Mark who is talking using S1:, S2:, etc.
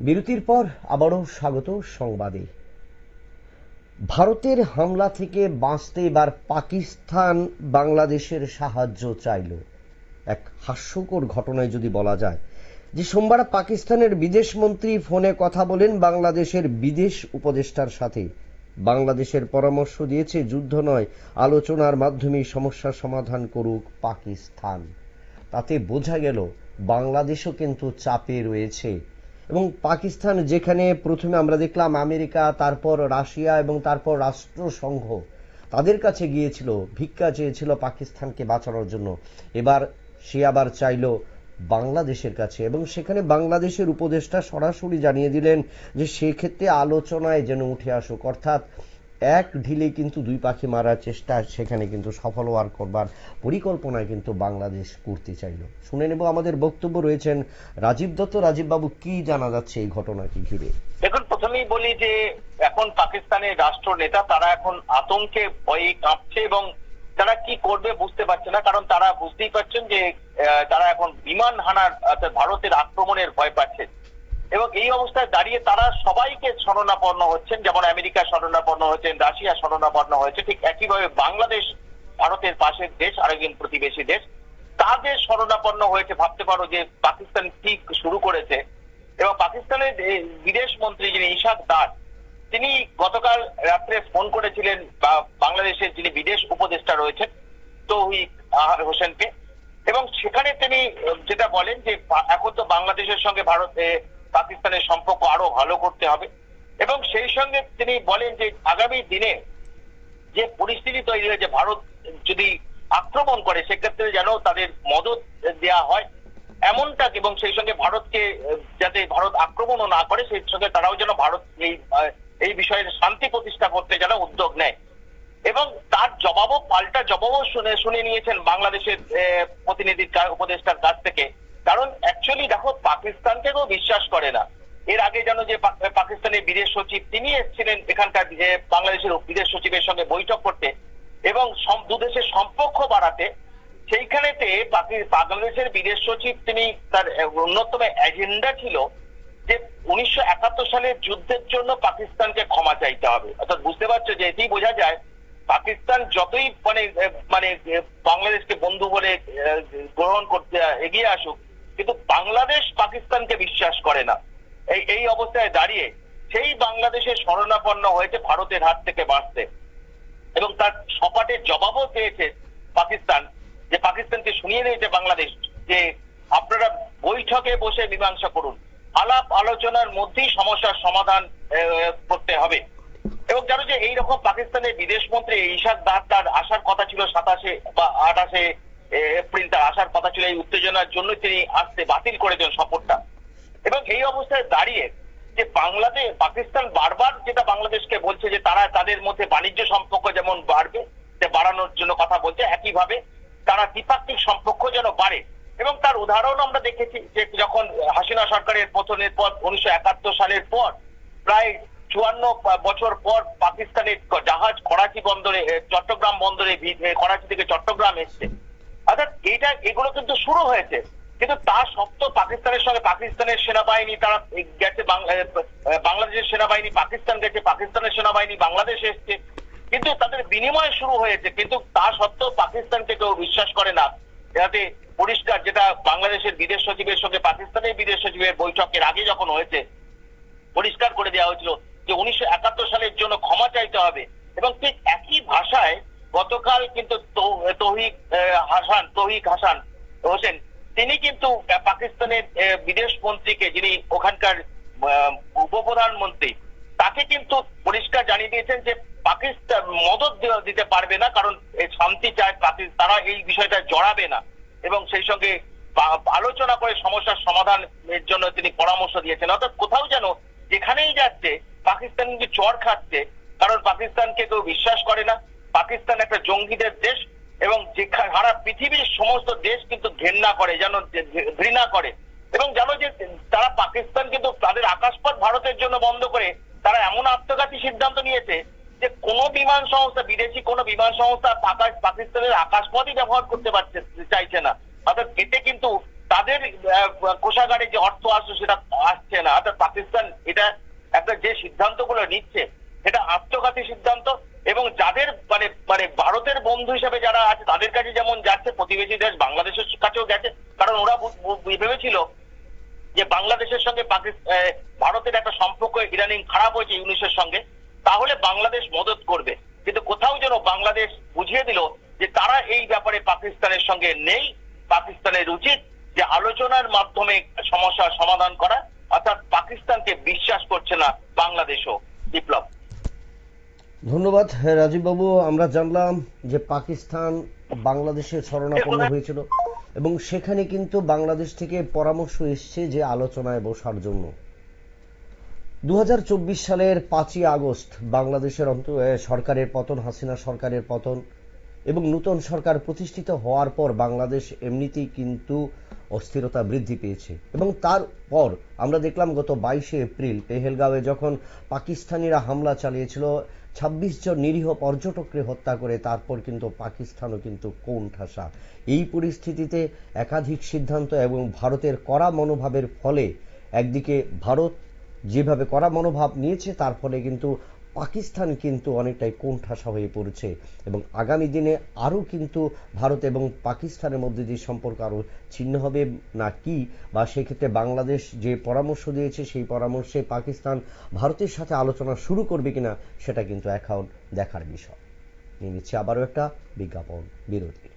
S1: বিরতির পর আবারও স্বাগত সংবাদে। ভারতের হামলা থেকে বাঁচতে এবার পাকিস্তান বাংলাদেশের সাহায্য চাইল। এক হাস্যকর ঘটনায় যদি বলা যায়, যে সোমবার পাকিস্তানের বিদেশ মন্ত্রী ফোনে কথা বলেন বাংলাদেশের বিদেশ উপদেষ্টার সাথে। বাংলাদেশের পরামর্শ দিয়েছে, যুদ্ধ নয়, আলোচনার মাধ্যমে সমস্যার সমাধান করুক পাকিস্তান। তাতে বোঝা গেল, বাংলাদেশও কিন্তু চাপে রয়েছে। এবং পাকিস্তান যেখানে প্রথমে আমরা দেখলাম আমেরিকা, তারপর রাশিয়া এবং তারপর রাষ্ট্রসংঘ, তাদের কাছে গিয়েছিল, ভিক্ষা চেয়েছিল পাকিস্তানকে বাঁচানোর জন্য। এবার সে আবার চাইল বাংলাদেশের কাছে এবং সেখানে বাংলাদেশের উপদেষ্টা সরাসরি জানিয়ে দিলেন যে সেক্ষেত্রে আলোচনায় যেন উঠে আসুক। অর্থাৎ এক ঢিলে কিন্তু দুই পাখি মারার চেষ্টা, সেখানে কিন্তু সফল হওয়ার করবার পরিকল্পনায় কিন্তু বাংলাদেশ করতে চাইল। শুনে নেব আমাদের বক্তব্য রয়েছেন রাজীব দত্ত। রাজীব বাবু, কি জানা যাচ্ছে এই ঘটনাকে ঘিরে?
S2: দেখুন, প্রথমেই বলি যে এখন পাকিস্তানের রাষ্ট্র নেতা তারা এখন আতঙ্কে ভয়ে কাঁপছে এবং তারা কি করবে বুঝতে পারছে না, কারণ তারা বুঝতেই পারছেন যে তারা এখন বিমান হানার ভারতের আক্রমণের ভয় পাচ্ছেন এবং এই অবস্থায় দাঁড়িয়ে তারা সবাইকে শরণাপন্ন হচ্ছেন, যেমন আমেরিকা শরণাপন্ন হচ্ছেন রাশিয়া শরণাপন্ন হয়েছে, ঠিক একইভাবে বাংলাদেশ ভারতের পাশের দেশ, আরেকজন প্রতিবেশী দেশ, তাদের শরণাপন্ন হয়েছে, ভাবতে পারো যে পাকিস্তান ঠিক শুরু করেছে। এবং পাকিস্তানের বিদেশ মন্ত্রী যিনি ইশাক দাস, তিনি গতকাল রাত্রে ফোন করেছিলেন বাংলাদেশের যিনি বিদেশ উপদেষ্টা রয়েছেন, তৌহিদ আহার হোসেনকে। এবং সেখানে তিনি যেটা বলেন যে, এখন তো বাংলাদেশের সঙ্গে ভারত পাকিস্তানের সম্পর্ক আরও ভালো করতে হবে। এবং সেই সঙ্গে তিনি বলেন যে আগামী দিনে যে পরিস্থিতি তৈরি হয়েছে ভারত যদি আক্রমণ করে সেক্ষেত্রে যেন তাদের মদত দেয়া হয়। এমনটা এবং সেই সঙ্গে ভারতকে যাতে ভারত আক্রমণও না করে সেই সঙ্গে তারাও যেন ভারত এই এই বিষয়ে শান্তি প্রতিষ্ঠা করতে যেন উদ্যোগ নেয়। এবং তার জবাবও পাল্টা জবাবও শুনে শুনে নিয়েছেন বাংলাদেশের আহ, প্রতিনিধির উপদেষ্টার কাছ থেকে। কারণ অ্যাকচুয়ালি দেখো, পাকিস্তানকেও বিশ্বাস করে না। এর আগে যেন যে পাকিস্তানের বিদেশ সচিব তিনি এসেছিলেন এখানকার যে বাংলাদেশের বিদেশ সচিবের সঙ্গে বৈঠক করতে এবং সম- দু দেশের সম্পর্ক বাড়াতে, সেইখানেতে বাংলাদেশের বিদেশ সচিব তিনি তার অন্যতম এজেন্ডা ছিল যে উনিশশো একাত্তর সালের যুদ্ধের জন্য পাকিস্তানকে ক্ষমা চাইতে হবে। অর্থাৎ বুঝতে পারছ যে এতেই বোঝা যায়, পাকিস্তান যতই মানে মানে বাংলাদেশকে বন্ধু বলে গ্রহণ করতে এগিয়ে আসুক কিন্তু বাংলাদেশ পাকিস্তানকে বিশ্বাস করে না। এই এই অবস্থায় দাঁড়িয়ে সেই বাংলাদেশের শরণাপন্ন হয়েছে ভারতের হাত থেকে বাঁচতে। এবং তার সপাটের জবাবও পেয়েছে পাকিস্তান যে পাকিস্তানকে শুনিয়ে দিয়েছে বাংলাদেশ যে আপনারা বৈঠকে বসে মীমাংসা করুন। আলাপ আলোচনার মধ্যেই সমস্যার সমাধান করতে হবে। এবং জানো যে এইরকম পাকিস্তানের বিদেশ মন্ত্রী ইশাক দার তার আসার কথা ছিল সাতাশে বা আঠাশে এপ্রিল তার আসার কথা ছিল, এই উত্তেজনার জন্য তিনি আসতে বাতিল করেছেন সফরটা। এবং এই অবস্থায় দাঁড়িয়ে যে বাংলাদেশ পাকিস্তান বারবার যেটা বাংলাদেশকে বলছে যে তারা তাদের মধ্যে বাণিজ্য সম্পর্ক যেমন বাড়বে বাড়ানোর জন্য কথা বলছে, একইভাবে তারা দ্বিপাক্ষিক সম্পর্ক যেন বাড়ে। এবং তার উদাহরণ আমরা দেখেছি যে যখন হাসিনা সরকারের পতনের পর, উনিশশো একাত্তর সালের পর, প্রায় চুয়ান্ন বছর পর পাকিস্তানের জাহাজ করাচি বন্দরে চট্টগ্রাম বন্দরে করাচি থেকে চট্টগ্রাম এসছে। অর্থাৎ এটা, এগুলো কিন্তু শুরু হয়েছে। কিন্তু তা সত্ত্বেও পাকিস্তানের সঙ্গে পাকিস্তানের সেনাবাহিনী, তারা গেছে বাংলাদেশের সেনাবাহিনী, পাকিস্তান গেছে, পাকিস্তানের সেনাবাহিনী বাংলাদেশ এসছে। কিন্তু তাদের বিনিময় শুরু হয়েছে, কিন্তু তা সত্ত্বেও পাকিস্তানকে কেউ বিশ্বাস করে না। যাতে পরিষ্কার যেটা বাংলাদেশের বিদেশ সচিবের সঙ্গে, পাকিস্তানের বিদেশ সচিবের বৈঠকের আগে যখন হয়েছে, পরিষ্কার করে দেওয়া হয়েছিল যে উনিশশো একাত্তর সালের জন্য ক্ষমা চাইতে হবে। এবং ঠিক একই ভাষায় গতকাল কিন্তু তৌহিক হাসান তৌহিক হাসান হোসেন, তিনি কিন্তু পাকিস্তানের বিদেশ মন্ত্রীকে, যিনি ওখানকার উপপ্রধানমন্ত্রী, তাকে কিন্তু পরিষ্কার জানিয়ে দিয়েছেন যে পাকিস্তান মদত দিতে পারবে না, কারণ শান্তি চায় পাকি- তারা এই বিষয়টা জড়াবে না। এবং সেই সঙ্গে আলোচনা করে সমস্যার সমাধানের জন্য তিনি পরামর্শ দিয়েছেন। অর্থাৎ কোথাও যেন যেখানেই যাচ্ছে, পাকিস্তান কিন্তু চর খাচ্ছে, কারণ পাকিস্তানকে কেউ বিশ্বাস করে না। পাকিস্তান একটা জঙ্গিদের দেশ এবং সারা পৃথিবীর সমস্ত দেশ কিন্তু ঘেন্না করে, যেন ঘৃণা করে। এবং জানো যে তারা পাকিস্তান কিন্তু তাদের আকাশপথ ভারতের জন্য বন্ধ করে তারা এমন আত্মঘাতী সিদ্ধান্ত নিয়েছে যে কোনো বিমান সংস্থা, বিদেশি কোনো বিমান সংস্থা পাকিস্তানের আকাশপথই ব্যবহার করতে পারছে, চাইছে না। অর্থাৎ এতে কিন্তু তাদের কোষাগারে যে অর্থ আসছে সেটা আসছে না। অর্থাৎ পাকিস্তান এটা একটা যে সিদ্ধান্তগুলো নিচ্ছে, সেটা আত্মঘাতী সিদ্ধান্ত এবং যাদের মানে মানে ভারতের বন্ধু হিসেবে যারা আছে, তাদের কাছে যেমন যাচ্ছে, প্রতিবেশী দেশ বাংলাদেশের কাছেও গেছে। কারণ ওরা ভেবেছিল যে বাংলাদেশের সঙ্গে ভারতের একটা সম্পর্ক ইদানিং খারাপ হয়েছে ইউনিসের সঙ্গে। তাহলে বাংলাদেশ মদত করবে। কিন্তু কোথাও যেন বাংলাদেশ বুঝিয়ে দিল যে তারা এই ব্যাপারে পাকিস্তানের সঙ্গে নেই। পাকিস্তানের উচিত যে আলোচনার মাধ্যমে সমস্যার সমাধান করা। অর্থাৎ পাকিস্তানকে বিশ্বাস করছে না বাংলাদেশও বিপ্লব।
S1: ধন্যবাদ রাজীব বাবু আমরা জানলাম যে পাকিস্তান বাংলাদেশের শরণাপন্ন হয়েছিল এবং সেখানে কিন্তু বাংলাদেশ থেকে পরামর্শ এসছে যে আলোচনায় বসার জন্য। দু হাজার চব্বিশ সালের পাঁচই আগস্ট বাংলাদেশের অন্ত সরকারের পতন হাসিনা সরকারের পতন এবং নূতন সরকার প্রতিষ্ঠিত হওয়ার পর বাংলাদেশ এমনিতেই কিন্তু অস্থিরতা বৃদ্ধি পেয়েছে। এবং তারপর আমরা দেখলাম গত বাইশে এপ্রিল পেহেলগাঁওয়ে যখন পাকিস্তানিরা হামলা চালিয়েছিল, ছাব্বিশ জন নিরীহ পর্যটককে হত্যা করে তারপর কিন্তু পাকিস্তানও কিন্তু কোণঠাসা। এই পরিস্থিতিতে একাধিক সিদ্ধান্ত এবং ভারতের কড়া মনোভাবের ফলে একদিকে ভারত যেভাবে কড়া মনোভাব নিয়েছে, তার ফলে কিন্তু পাকিস্তান কিন্তু অনেকটাই কোণঠাসা হয়ে পড়ছে এবং আগামী দিনে আরও কিন্তু ভারত এবং পাকিস্তানের মধ্যে যে সম্পর্ক আরও ছিন্ন হবে না কি, বা সেক্ষেত্রে বাংলাদেশ যে পরামর্শ দিয়েছে সেই পরামর্শে পাকিস্তান ভারতের সাথে আলোচনা শুরু করবে কিনা সেটা কিন্তু এখন দেখার বিষয়। নিয়ে নিচ্ছে আবারও একটা বিজ্ঞাপন বিরতি।